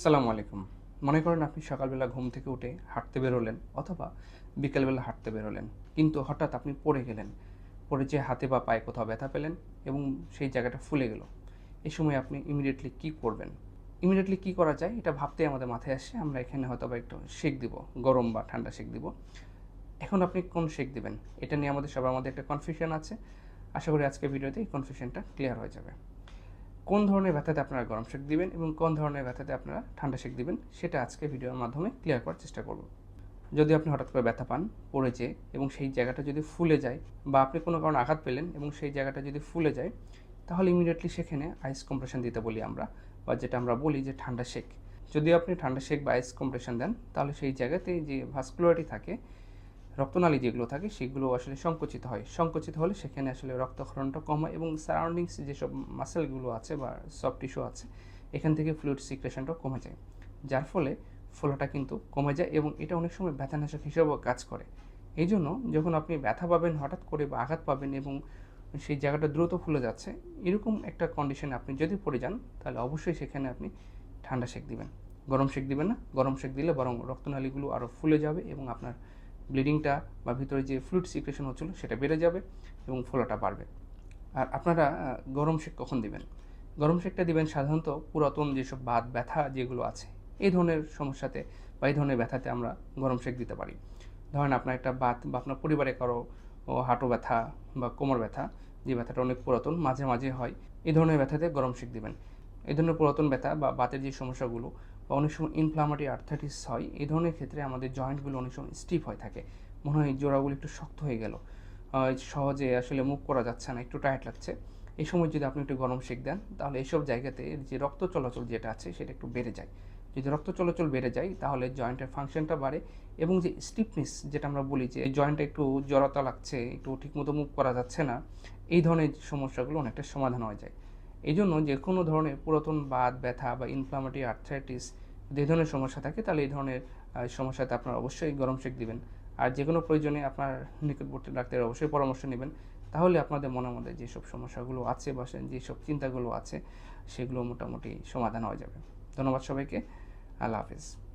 আসসালামু আলাইকুম। মনে করেন আপনি সকালবেলা ঘুম থেকে উঠে হাঁটতে বেরোলেন অথবা বিকেলবেলা হাঁটতে বেরোলেন, কিন্তু হঠাৎ আপনি পড়ে গেলেন, পড়ে যে হাতে বা পায়ে কোথাও ব্যথা পেলেন এবং সেই জায়গাটা ফুলে গেল। এই সময় আপনি ইমিডিয়েটলি কী করবেন? ইমিডিয়েটলি কী করা যায়? এটা ভাবতেই আমাদের মাথায় আসে, আমরা এখানে হয়তো বা একটু শেক দিব, গরম বা ঠান্ডা শেক দিব। এখন আপনি কোন শেক দিবেন? এটা নিয়ে আমাদের সবার মধ্যে একটা কনফিউশন আছে। আশা করি আজকে ভিডিওতে এই কনফিউশনটা ক্লিয়ার হয়ে যাবে। কোন ধরনের ব্যথাতে আপনারা গরম শেক দিবেন এবং কোন ধরনের ব্যথাতে আপনারা ঠান্ডা শেক দিবেন, সেটা আজকে ভিডিওর মাধ্যমে ক্লিয়ার করার চেষ্টা করব। যদি আপনি হঠাৎ করে ব্যথা পান, পড়েছে এবং সেই জায়গাটা যদি ফুলে যায় বা আপনি কোনো কারণে আঘাত পেলেন এবং সেই জায়গাটা যদি ফুলে যায়, তাহলে ইমিডিয়েটলি সেখানে আইস কম্প্রেশন দিতে বলি আমরা বা যেটা আমরা বলি যে ঠান্ডা শেক যদি আপনি ঠান্ডা শেক বা আইস কম্প্রেশন দেন, তাহলে সেই জায়গাতে যে ভাস্কুলারিটি থাকে রক্তনালী যেগুলো থাকে, সেগুলো আসলে সংকুচিত হয়। সংকুচিত হলে সেখানে আসলে রক্তক্ষরণটা কম হয় এবং সারাউন্ডিংস যেসব মাসেলগুলো আছে বা সফট টিস্যু আছে, এখান থেকে ফ্লুইড সিক্রেশনটাও কমে যায়। যার ফলে ফোলাটা কিন্তু কমে যায় এবং এটা অনেক সময় ব্যথানাশক হিসেবেও কাজ করে। এই জন্য যখন আপনি ব্যথা পাবেন, হঠাৎ করে বা আঘাত পাবেন এবং সেই জায়গাটা দ্রুত ফুলে যাচ্ছে, এরকম একটা কন্ডিশনে আপনি যদি পড়ে যান, তাহলে অবশ্যই সেখানে আপনি ঠান্ডা শেক দিবেন। গরম শেক দিবেন না। গরম শেক দিলে বরং রক্তনালীগুলো আরও ফুলে যাবে এবং আপনার ব্লিডিংটা বা ভিতরে যে ফ্লুইড সিক্রেশন হচ্ছিল সেটা বেড়ে যাবে এবং ফোলাটা বাড়বে। আর আপনারা গরম শেক কখন দিবেন? গরম শেকটা দিবেন সাধারণত পুরাতন যেসব বাত, ব্যথা যেগুলো আছে, এই ধরনের সমস্যাতে বা এই ধরনের ব্যথাতে আমরা গরম শেক দিতে পারি। ধরেন আপনার একটা বাত বা আপনার পরিবারে কারও হাঁটু ব্যথা বা কোমর ব্যথা, যে ব্যথাটা অনেক পুরাতন, মাঝে মাঝে হয়, এই ধরনের ব্যথাতে গরম শেক দিবেন। এই ধরনের পুরাতন ব্যথা বা বাতের যে সমস্যাগুলো বা অনেক সময় ইনফ্লামেটরি আর্থাইটিস হয়, এই ধরনের ক্ষেত্রে আমাদের জয়েন্টগুলো অনেক সময় স্টিফ হয়ে থাকে। মনে হয় জোড়াগুলো একটু শক্ত হয়ে গেল। সহজে আসলে মুভ করা যাচ্ছে না, একটু টাইট লাগছে। এই সময় যদি আপনি একটু গরম শেক দেন, তাহলে এইসব জায়গাতে যে রক্ত চলাচল যেটা আছে, সেটা একটু বেড়ে যায়। যদি রক্ত চলাচল বেড়ে যায়, তাহলে জয়েন্টের ফাংশনটা বাড়ে এবং যে স্টিফনেস যেটা আমরা বলি যে জয়েন্টটা একটু জড়তা লাগছে, একটু ঠিকমতো মুভ করা যাচ্ছে না, এই ধরনের সমস্যাগুলো অনেকটা সমাধান হয়ে যায়। এই জন্য যে কোনো ধরনের পুরাতন বাদ ব্যথা বা ইনফ্লামেটরি আর্থ্রাইটিস যে ধরনের সমস্যা থাকে, তাহলে এই ধরনের সমস্যাতে আপনার অবশ্যই গরম শেক দিবেন। আর যে কোনো প্রয়োজনে আপনার নিকটবর্তী ডাক্তারের অবশ্যই পরামর্শ নেবেন। তাহলে আপনাদের মনে মধ্যে যেসব সমস্যাগুলো আছে বা যেসব চিন্তাগুলো আছে, সেগুলো মোটামুটি সমাধান হয়ে যাবে। ধন্যবাদ সবাইকে। আল্লাহ হাফিজ।